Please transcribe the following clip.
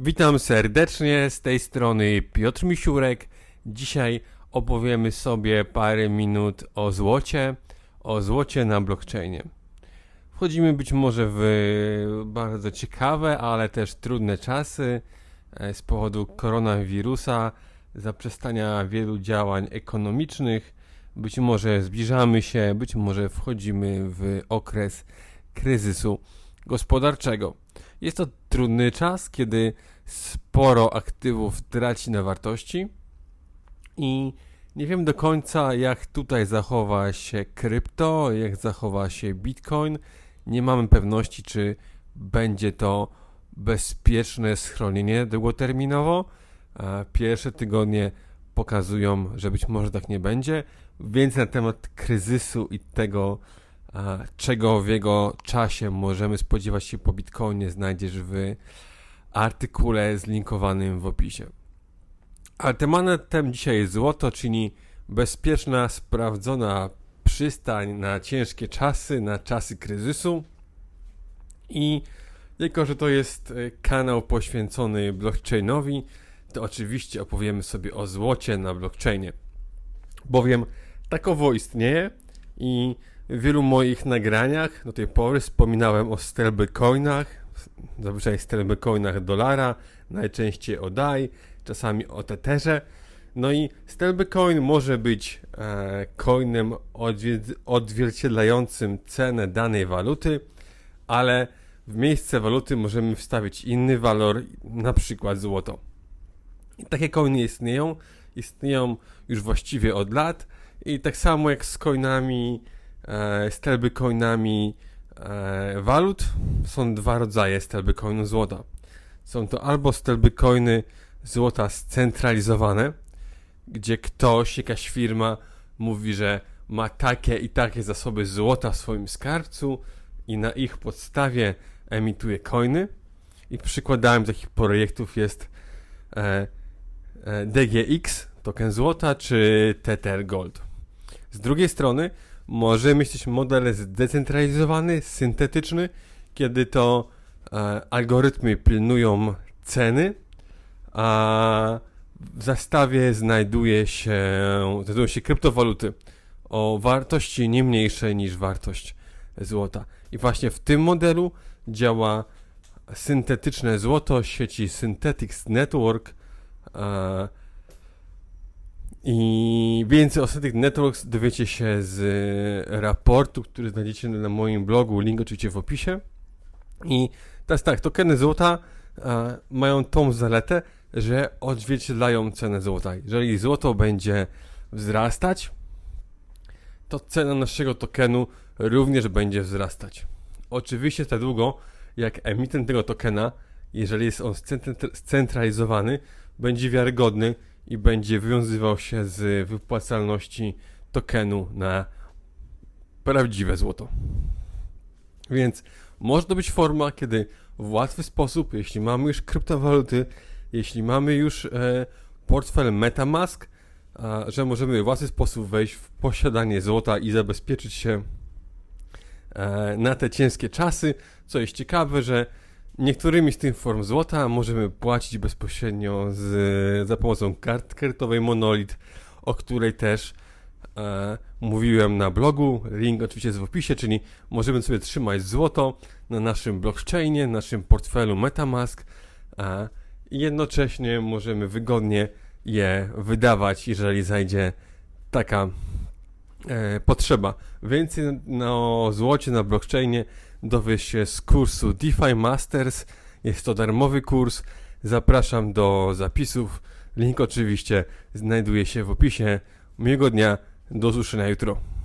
Witam serdecznie, z tej strony Piotr Misiurek. Dzisiaj opowiemy sobie parę minut o złocie, o złocie na blockchainie. Wchodzimy być może w bardzo ciekawe, ale też trudne czasy e, z powodu koronawirusa, zaprzestania wielu działań ekonomicznych. Być może zbliżamy się, być może wchodzimy w okres kryzysu gospodarczego. Jest to trudny czas, kiedy sporo aktywów traci na wartości i nie wiem do końca, jak tutaj zachowa się krypto, jak zachowa się bitcoin. Nie mamy pewności, czy będzie to bezpieczne schronienie długoterminowo. E, Pierwsze tygodnie pokazują, że być może tak nie będzie. Więcej na temat kryzysu i tego, czego w jego czasie możemy spodziewać się po Bitcoinie, znajdziesz w artykule zlinkowanym w opisie. Ale tematem dzisiaj jest złoto, czyli bezpieczna, sprawdzona przystań na ciężkie czasy, na czasy kryzysu. I jako, że to jest e, kanał poświęcony blockchainowi, to oczywiście opowiemy sobie o złocie na blockchainie. Bowiem takowo istnieje i w wielu moich nagraniach do tej pory wspominałem o stablecoinach, zazwyczaj stablecoinach dolara, najczęściej o DAI, czasami o Tetherze. No i stablecoin może być e, coinem odzwierciedlającym cenę danej waluty, ale w miejsce waluty możemy wstawić inny walor, na przykład złoto. I takie coiny istnieją, istnieją już właściwie od lat i tak samo jak z coinami, stablecoinami e, walut, są dwa rodzaje stablecoinu złota. Są to albo stablecoiny złota scentralizowane, gdzie ktoś, jakaś firma mówi, że ma takie i takie zasoby złota w swoim skarbcu i na ich podstawie emituje coiny. I przykładem takich projektów jest e, e, DGX, token złota, czy Tether Gold. Z drugiej strony może mieć też model zdecentralizowany, syntetyczny, kiedy to e, algorytmy pilnują ceny, a w zastawie znajduje się, znajdują się kryptowaluty o wartości nie mniejszej niż wartość złota. I właśnie w tym modelu działa syntetyczne złoto sieci Synthetics Network. E, I więcej o Synthetic Networks dowiecie się z raportu, który znajdziecie na moim blogu, link oczywiście w opisie. I teraz tak, tokeny złota e, mają tą zaletę, że odzwierciedlają cenę złota. Jeżeli złoto będzie wzrastać, to cena naszego tokenu również będzie wzrastać. Oczywiście tak długo, jak emitent tego tokena, jeżeli jest on scentr- scentralizowany, będzie wiarygodny i będzie wywiązywał się z wypłacalności tokenu na prawdziwe złoto. Więc może to być forma, kiedy w łatwy sposób, jeśli mamy już kryptowaluty, jeśli mamy już e, portfel Metamask, a, że możemy w łatwy sposób wejść w posiadanie złota i zabezpieczyć się e, na te ciężkie czasy. Co jest ciekawe, że niektórymi z tych form złota możemy płacić bezpośrednio z, za pomocą kart kredytowej Monolith, o której też e, mówiłem na blogu. Link oczywiście jest w opisie, czyli możemy sobie trzymać złoto na naszym blockchainie, naszym portfelu Metamask. E, i jednocześnie możemy wygodnie je wydawać, jeżeli zajdzie taka e, potrzeba. Więcej na, na złocie na blockchainie dowiesz się z kursu DeFi Masters. Jest to darmowy kurs. Zapraszam do zapisów. Link oczywiście znajduje się w opisie. Miłego dnia. Do usłyszenia jutro.